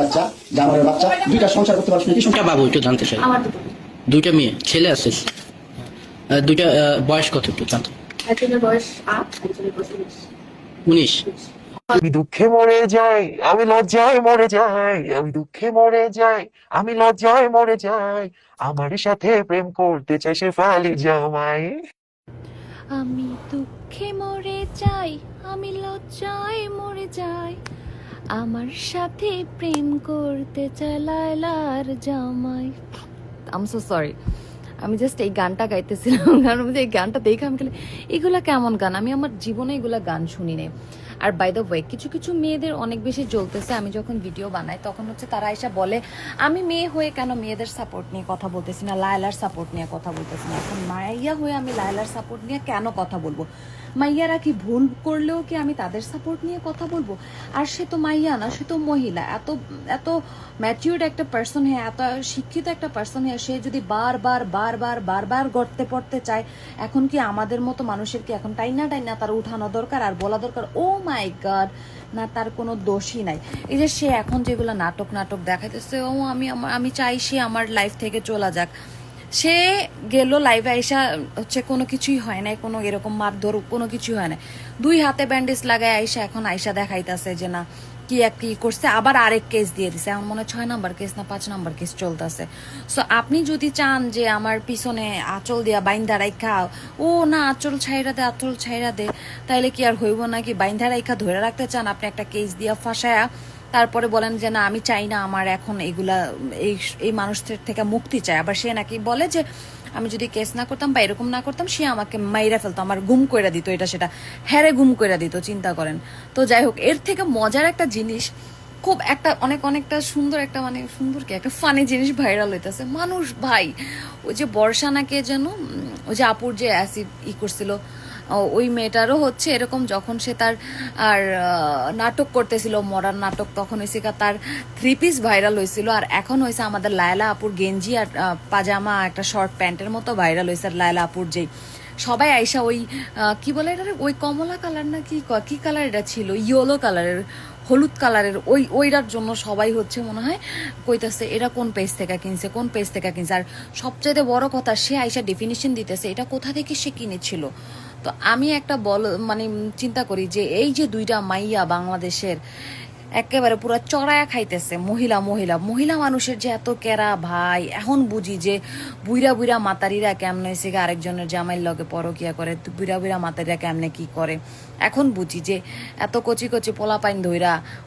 বাচ্চা জামারের বাচ্চা দুইটা সংসার করতে পারছ না সংসার বাবু একটু জানতে চাই। আমার দুইটা মেয়ে ছেলে আছে? দুইটা বয়স কত একটু জানতে? একজনের বয়স আট একজনের বয়স উনিশ। উনিশ? আমি দুঃখে মরে যাই আমি লজ্জায় মরে যাই আমি দুঃখে মরে যাই আমি লজ্জায় মরে যাই আমার সাথে প্রেম করতে চাই সে ফালি জামাই। আমি দুঃখে মরে যাই আমি লজ্জায় মরে যাই আমার সাথে প্রেম করতে চালাইলার জামাই। আম সো সরি আমি জাস্ট এই গানটা গাইতেছিলাম। কারণ এই গানটা দেখে আমি এগুলা কেমন গান? আমি আমার জীবনে এগুলা গান শুনি নাই আর বাই দ্য ওয়ে কিছু কিছু মেয়েদের অনেক বেশি জ্বলতেছে, আমি যখন ভিডিও বানাই, তখন হচ্ছে তারা এসে বলে, আমি মেয়ে হয়ে কেন মেয়েদের সাপোর্ট নিয়ে কথা বলতেছি না? লায়লার সাপোর্ট নিয়ে কথা বলতেছি না? এখন মাইয়া হয়ে আমি লায়লার সাপোর্ট নিয়ে কেন কথা বলব? মাইয়ারা কি ভুল করলেও কি আমি তাদের সাপোর্ট নিয়ে কথা বলব? আর সে তো মাইয়া না, সে তো মহিলা। এত এত ম্যাচিউর্ড একটা পার্সন হ্যাঁ এত শিক্ষিত একটা পার্সন হ্যাঁ সে যদি বারবার বারবার বারবার গড়তে পড়তে চায়, এখন কি আমাদের মতো মানুষের কি এখন টাইনা টাইনা তার উঠানো দরকার আর বলা দরকার? ও মাই গড না, তার কোনো দোষই নাই। এই যে সে এখন যেগুলো নাটক নাটক দেখাইতেছে, ও, আমি আমি চাই সে আমার লাইফ থেকে চলা যাক। সে গেল লাইভে আইসা, হচ্ছে কোনো কিছুই হয় নাই, কোনো এরকম মারধর, কোনো কিছুই হয় না দুই হাতে ব্যান্ডেজ লাগায় আইসা এখন আইসা দেখাইতেছে যে না কি এক কি করছে, আবার আরেক কেস দিয়ে দিছে। এখন মনে হয় ছয় নাম্বার কেস না পাঁচ নাম্বার কেস চলতেছে। সো আপনি যদি চান যে আমার পিছনে আঁচল দিয়া বাইন্দা রাইখা, ও না, আঁচল ছাইরা দে, আঁচল ছাইরা দে, তাইলে কি আর হইব নাকি? বাইন্দা রাইখা ধরে রাখতে চান, আপনি একটা কেস দিয়া ফাঁসায়া, তারপরে বলেন যে না, আমি চাই না আমার এখন এগুলা, এই এই মানুষদের থেকে মুক্তি চাই। আবার সে নাকি বলে যে আমি যদি কেস না করতাম বা এরকম না করতাম, সে আমাকে মাইরা ফেলতো, আমার গুম করে দিত, এটা সেটা। হ্যারে গুম করে দিত, চিন্তা করেন। তো যাই হোক, এর থেকে মজার একটা জিনিস, খুব একটা অনেক, অনেকটা সুন্দর একটা মানে সুন্দর কি, একটা ফানি জিনিস ভাইরাল হইতেছে। মানুষ ভাই, ওই যে বর্ষা নাকে যেন ওই যে আপুর যে অ্যাসিড ই করছিল ওই মেয়েটারও হচ্ছে এরকম যখন সে তার, আর নাটক করতেছিল মডার্ন নাটক, তখন হয়েছে তার থ্রি পিস ভাইরাল হয়েছিল আর এখন হয়েছে আমাদের লায়লা আপুর গেঞ্জি আর পাজামা, একটা শর্ট প্যান্টের মতো ভাইরাল হয়েছে আর লায়লা আপুর যেই। সবাই আইসা ওই কি বলে এটা? ওই কমলা কালার না কি ক- কালার এটা ছিল? ইয়েলো কালারের হলুদ কালারের ওই, ওইটার জন্য সবাই হচ্ছে মনে হয় কইতাছে, এটা কোন পেজ থেকে কিনছে? কোন পেজ থেকে কিনছে? আর সবচেয়ে বড় কথা, সে আইসা ডেফিনিশন দিতেছে, এটা কোথা থেকে সে কিনেছিল? তো আমি একটা বল মানে চিন্তা করি যে এই যে দুইটা মাইয়া বাংলাদেশের একেবারে পুরো চড়ায়া খাইতেছে, মহিলা মহিলা মহিলা মানুষের যে এত কেরা ভাই, এখন বুঝি যে বুইরা বুইরা মাতারিরা কেমনে হয়েছে আরেকজনের জামাইয়ের লগে পরকিয়া করে, বুইরা বুইরা মাতারিরা কেমনে কি করে? এখন বুঝি যে এত কচি কচি পোলাপাইন ধইরা